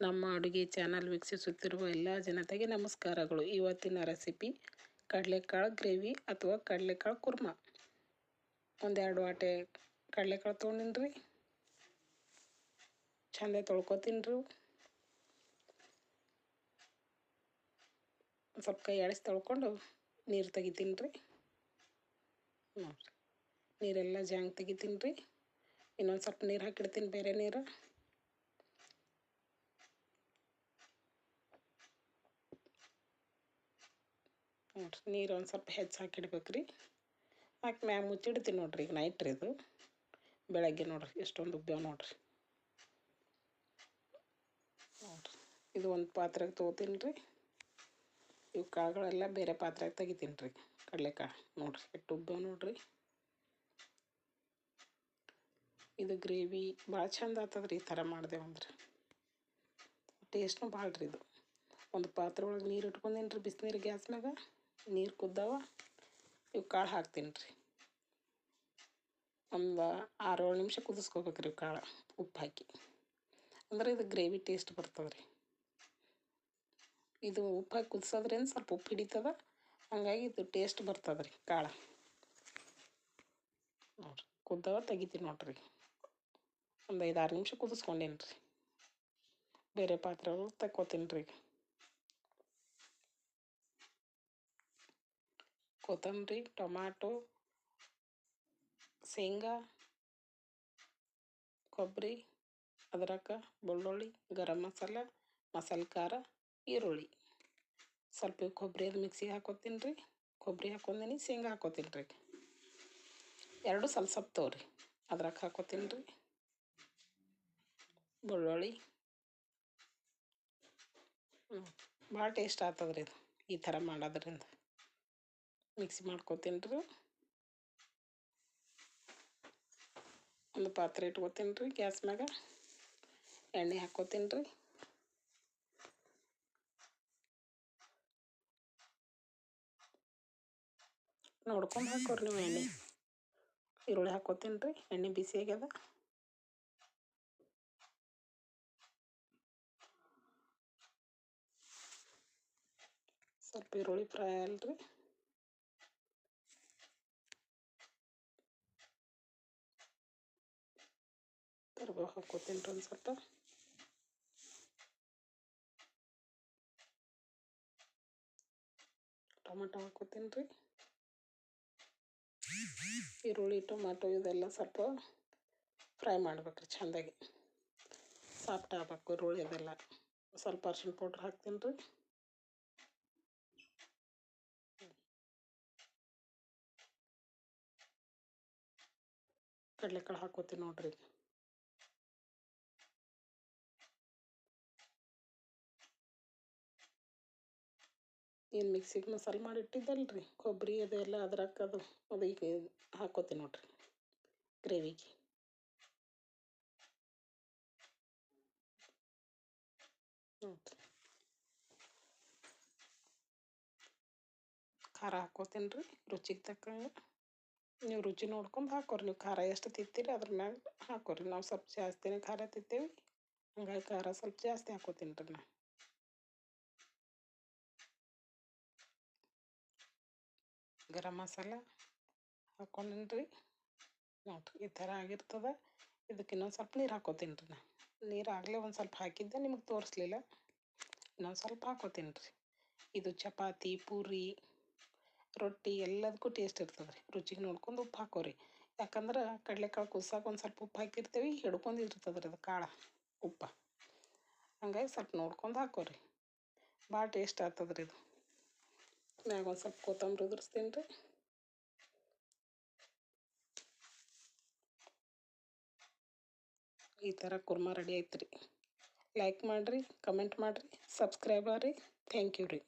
ನಮ್ಮ ಅಡುಗೆ ಚಾನಲ್ ವೀಕ್ಷಿಸುತ್ತಿರುವ ಎಲ್ಲ ಜನತೆಗೆ ನಮಸ್ಕಾರಗಳು. ಇವತ್ತಿನ ರೆಸಿಪಿ ಕಡಲೆಕಾಳು ಗ್ರೇವಿ ಅಥವಾ ಕಡಲೆಕಾಳು ಕುರ್ಮ. ಒಂದೆರಡು ವಾಟೆ ಕಡಲೆಕಾಳು ತೊಗೊಂಡಿನ್ರಿ. ಚೆಂದ ತೊಳ್ಕೊತೀನಿ ಸ್ವಲ್ಪ ಕೈ ಆಡಿಸಿ ತೊಳ್ಕೊಂಡು ನೀರು ತೆಗಿತೀನಿ ರೀ ನೀರೆಲ್ಲ ಜಾಂಗ್ ತೆಗಿತೀನಿ ರೀ ಇನ್ನೊಂದು ಸ್ವಲ್ಪ ನೀರು ಹಾಕಿಡ್ತೀನಿ ಬೇರೆ ನೀರು. ನೋಡಿರಿ ನೀರು ಒಂದು ಸ್ವಲ್ಪ ಹೆಚ್ಚು ಹಾಕಿಡ್ಬೇಕು ರೀ. ಹಾಕಿ ಮ್ಯಾಗ ಮುಚ್ಚಿಡ್ತೀನಿ ನೋಡಿರಿ ಈಗ ನೈಟ್ ರೀ ಇದು. ಬೆಳಗ್ಗೆ ನೋಡಿರಿ, ಎಷ್ಟೊಂದು ಉಬ್ಬ್ಯಾವ ನೋಡಿರಿ. ನೋಡಿರಿ, ಇದು ಒಂದು ಪಾತ್ರೆಗೆ ತೊಗೋತೀನಿ ರೀ. ಇವು ಕಾಳುಗಳೆಲ್ಲ ಬೇರೆ ಪಾತ್ರೆಗೆ ತೆಗಿತೀನಿ ರೀ, ಕಡಲೆಕಾಳು ನೋಡಿರಿ, ಎಷ್ಟು ಉಬ್ಬ್ಯಾವ ನೋಡಿರಿ. ಇದು ಗ್ರೇವಿ ಭಾಳ ಚಂದ ಆಗ್ತದ್ರಿ ಈ ಥರ ಮಾಡಿದೆವು ಅಂದ್ರೆ. ಟೇಸ್ಟ್ನು ಭಾಳ ರೀ ಇದು. ಒಂದು ಪಾತ್ರೆ ಒಳಗೆ ನೀರು ಇಟ್ಕೊಂಡೀನಿ ರೀ ಬಿಸಿನೀರು ಗ್ಯಾಸ್ನಾಗ. ನೀರು ಕುದ್ದಾವ, ಇವು ಕಾಳು ಹಾಕ್ತೀನಿ ರೀ. ಒಂದು ಆರು ನಿಮಿಷ ಕುದಿಸ್ಕೋಬೇಕು ರೀ ಕಾಳು ಉಪ್ಪು ಹಾಕಿ. ಅಂದ್ರೆ ಇದು ಗ್ರೇವಿ ಟೇಸ್ಟ್ ಬರ್ತದೆ ರೀ. ಇದು ಉಪ್ಪು ಹಾಕಿ ಕುದಿಸೋದ್ರಿಂದ ಸ್ವಲ್ಪ ಉಪ್ಪು ಹಿಡಿತದ, ಹಾಗಾಗಿ ಇದು ಟೇಸ್ಟ್ ಬರ್ತದೆ ರೀ ಕಾಳು. ನೋಡಿರಿ, ಕುದ್ದವ ತೆಗಿತೀನಿ ನೋಡ್ರಿ. ಒಂದು ಐದಾರು ನಿಮಿಷ ಕುದಿಸ್ಕೊಂಡೇನಿ ರೀ ಬೇರೆ ಪಾತ್ರೆ ಒಳಗೆ ತಕ್ಕೋತೀನಿ ರೀ. ಕೊತ್ತಂಬರಿ ಟೊಮಾಟೊ ಶೇಂಗಾ ಕೊಬ್ಬರಿ ಅದ್ರಕ ಬೆಳ್ಳುಳ್ಳಿ ಗರಂ ಮಸಾಲ ಮಸಾಲೆ ಖಾರ ಈರುಳ್ಳಿ ಸ್ವಲ್ಪ ಕೊಬ್ಬರಿ ಅದು ಮಿಕ್ಸಿಗೆ ಹಾಕೋತೀನಿ ರೀ ಕೊಬ್ಬರಿ ಹಾಕೊಂದಿನಿ ಶೇಂಗಾ ಹಾಕೋತೀನಿ ರೀ ಎರಡು ಸ್ವಲ್ಪ ಸ್ವಲ್ಪ ತಗೋರಿ ಅದ್ರಾಗ ಹಾಕೋತೀನಿ ರೀ ಬೆಳ್ಳುಳ್ಳಿ ಭಾಳ ಟೇಸ್ಟ್ ಆಗ್ತದ್ರಿ ಇದು ಈ ಥರ ಮಾಡೋದ್ರಿಂದ ಮಿಕ್ಸಿ ಮಾಡ್ಕೋತೀನಿ ರೀ ಒಂದು ಪಾತ್ರೆ ಇಟ್ಕೋತೀನಿ ರೀ ಗ್ಯಾಸ್ ಮ್ಯಾಗ. ಎಣ್ಣೆ ಹಾಕೋತೀನಿ ರೀ ನೋಡ್ಕೊಂಡು ಹಾಕೋರಿ ನೀವು ಎಣ್ಣೆ. ಈರುಳ್ಳಿ ಹಾಕೋತೀನಿ ರೀ ಎಣ್ಣೆ ಬಿಸಿ ಆಗ್ಯದ. ಸ್ವಲ್ಪ ಈರುಳ್ಳಿ ಫ್ರೈ ಅಲ್ರಿ ಕರಿಬೇವು ಹಾಕೋತೀನಿ ರೀ ಒಂದು ಸ್ವಲ್ಪ. ಟೊಮೆಟೊ ಹಾಕೋತೀನಿ ರೀ ಈರುಳ್ಳಿ, ಟೊಮೆಟೊ ಇದೆಲ್ಲ ಸ್ವಲ್ಪ ಫ್ರೈ ಮಾಡ್ಬೇಕು ರೀ ಚೆಂದಾಗಿ. ಸಾಫ್ಟ್ ಆಗ್ಬೇಕು ಈರುಳ್ಳಿ ಇದೆಲ್ಲ ಸ್ವಲ್ಪ ಅರ್ಶಿಣ ಪೌಡ್ರ್ ಹಾಕ್ತೀನಿ ರೀ. ಕಡಲೆಕಾಳು ಹಾಕೋತೀನಿ ನೋಡ್ರಿ. ಏನು ಮಿಕ್ಸಿಗೆ ಮಸಾಲೆ ಮಾಡಿ ಇಟ್ಟಿದ್ದಲ್ರಿ? ಕೊಬ್ಬರಿ ಅದೆಲ್ಲ ಅದ್ರಾಗ ಅದು ಅದು ಈಗ ಹಾಕೋತೀನಿ ನೋಡ್ರಿ ಗ್ರೇವಿಗೆ. ನೋಡ್ರಿ. ಖಾರ ಹಾಕೋತೀನಿ ರೀ ರುಚಿಗೆ ತಕ್ಕಂಗೆ. ನೀವು ರುಚಿ ನೋಡ್ಕೊಂಡು ಹಾಕೋರಿ, ನೀವು ಖಾರ ಎಷ್ಟು ತಿಂತೀರಿ ಅದ್ರ ಮ್ಯಾಗ ಹಾಕೋರಿ. ನಾವು ಸ್ವಲ್ಪ ಜಾಸ್ತಿನೇ ಖಾರ ತಿಂತೇವೆ ಹಂಗಾಗಿ ಖಾರ ಸ್ವಲ್ಪ ಜಾಸ್ತಿ ಹಾಕೋತೀನಿ ರೀ ನಾ ಗರಂ ಮಸಾಲ ಹಾಕೊಂಡಿನ್ರಿ ರೀ ನೋಡಿರಿ ಈ ಥರ ಆಗಿರ್ತದೆ. ಇದಕ್ಕೆ ಇನ್ನೊಂದು ಸ್ವಲ್ಪ ನೀರು ಹಾಕೋತೀನಿ ರೀ ನಾ. ನೀರು ಆಗಲೇ ಒಂದು ಸ್ವಲ್ಪ ಹಾಕಿದ್ದೆ, ನಿಮಗೆ ತೋರಿಸ್ಲಿಲ್ಲ. ಇನ್ನೊಂದು ಸ್ವಲ್ಪ ಹಾಕೋತೀನಿ ರೀ ಇದು ಚಪಾತಿ, ಪೂರಿ, ರೊಟ್ಟಿ ಎಲ್ಲದಕ್ಕೂ ಟೇಸ್ಟ್ ಇರ್ತದೆ ರೀ ರುಚಿಗೆ ನೋಡ್ಕೊಂಡು ಉಪ್ಪು ಹಾಕೋರಿ. ಯಾಕಂದ್ರೆ ಕಡಲೆಕಾಳು ಕುದ್ಸಾಕ ಒಂದು ಸ್ವಲ್ಪ ಉಪ್ಪು ಹಾಕಿರ್ತೀವಿ, ಹಿಡ್ಕೊಂಡು ಇರ್ತದೆ ರೀ ಅದು ಕಾಳು, ಉಪ್ಪು. ಹಂಗಾಗಿ ಸ್ವಲ್ಪ ನೋಡ್ಕೊಂಡು ಹಾಕೋರಿ. ಭಾಳ ಟೇಸ್ಟ್ ಆಗ್ತದೆ ಇದು. ಮ್ಯಾಗ ಒಂದು ಸ್ವಲ್ಪ ಕೊತ್ತಂಬರಿ ಉದುರಿಸ್ತೀನಿ ರೀ. ಈ ಥರ ಕುರ್ಮಾ ರೆಡಿ ಆಯ್ತು ರೀ. ಲೈಕ್ ಮಾಡಿರಿ ಕಮೆಂಟ್ ಮಾಡಿರಿ ಸಬ್ಸ್ಕ್ರೈಬ್ ಆಗ್ರಿ ಥ್ಯಾಂಕ್ ಯು ರೀ.